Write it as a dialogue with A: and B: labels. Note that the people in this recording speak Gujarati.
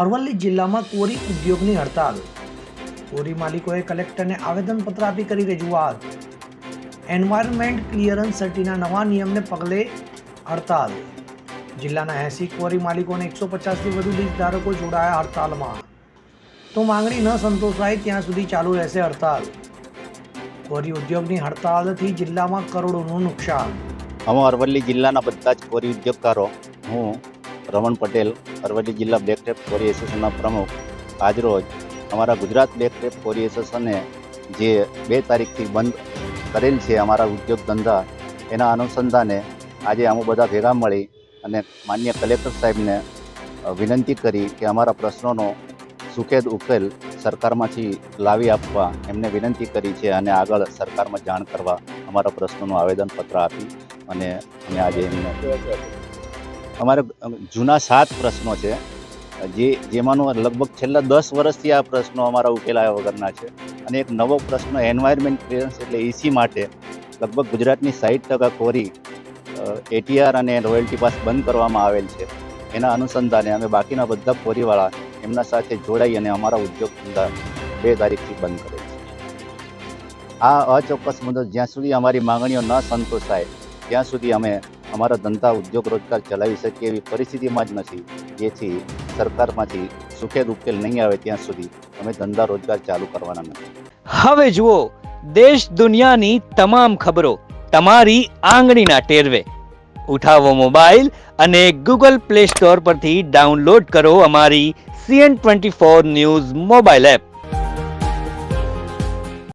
A: અરવલ્લી જિલ્લામાં કોરી ઉદ્યોગની હડતાલ. કોરી માલિકોએ કલેક્ટરને આવેદનપત્ર આપી કરી રજૂઆત. એન્વાયરમેન્ટ ક્લિયરન્સ સર્ટીના નવા નિયમને પગલે હડતાલ. જિલ્લાના એંસી કોરી માલિકોને એકસો પચાસથી વધુ લીઝ ધારકો જોડાયા હડતાલમાં. તો માંગણી ન સંતોષાય ત્યાં સુધી ચાલુ રહેશે હડતાલ. કોરી ઉદ્યોગની હડતાલથી જિલ્લામાં કરોડોનું નુકસાન.
B: અમે અરવલ્લી જિલ્લાના બધા જ કોરી ઉદ્યોગકારો હું રમણ પટેલ, અરવલ્લી જિલ્લા બ્લેક ટેપ કોરી એસોસિએશનના પ્રમુખ. આજરોજ અમારા ગુજરાત બ્લેક ટેપ કોરી એસોસિએશને જે બે તારીખથી બંધ કરેલ છે અમારા ઉદ્યોગ ધંધા, એના અનુસંધાને આજે અમે બધા ભેગા મળી અને માન્ય કલેક્ટર સાહેબને વિનંતી કરી કે અમારા પ્રશ્નોનો સુખેદ ઉકેલ સરકારમાંથી લાવી આપવા એમને વિનંતી કરી છે અને આગળ સરકારમાં જાણ કરવા અમારા પ્રશ્નોનું આવેદનપત્ર આપી અને અમે આજે એમને અમારે જૂના સાત પ્રશ્નો છે. જે, જેમાંનો લગભગ છેલ્લા દસ વર્ષથી આ પ્રશ્નો અમારા ઉકેલાયા વગરના છે. અને એક નવો પ્રશ્ન એન્વાયરમેન્ટ ક્લિયરન્સ એટલે ઈસી માટે લગભગ ગુજરાતની સાઠ ટકા કોરી એટીઆર અને રોયલ્ટી પાસ બંધ કરવામાં આવેલ છે. એના અનુસંધાને અમે બાકીના બધા કોરીવાળા એમના સાથે જોડાઈ અને અમારા ઉદ્યોગ ધંધા બે તારીખથી બંધ કરે છે. આ અચોક્કસ મુદત જ્યાં સુધી અમારી માંગણીઓ ન સંતોષાય, ત્યાં સુધી અમે અમારા ધંધા ઉદ્યોગ રોજગાર ચલાવી શકીએ એવી પરિસ્થિતિમાં જ નથી. જેથી સરકારમાંથી સુખેદ ઉકેલ નહીં આવે ત્યાં સુધી અમે ધંધા રોજગાર ચાલુ કરવાના નથી.
C: હવે જુઓ, દેશ દુનિયાની તમામ ખબરો તમારી આંગળીના ટેરવે. ઉઠાવો મોબાઈલ અને ગૂગલ પ્લે સ્ટોર પરથી ડાઉનલોડ કરો અમારી CN twenty four news mobile app.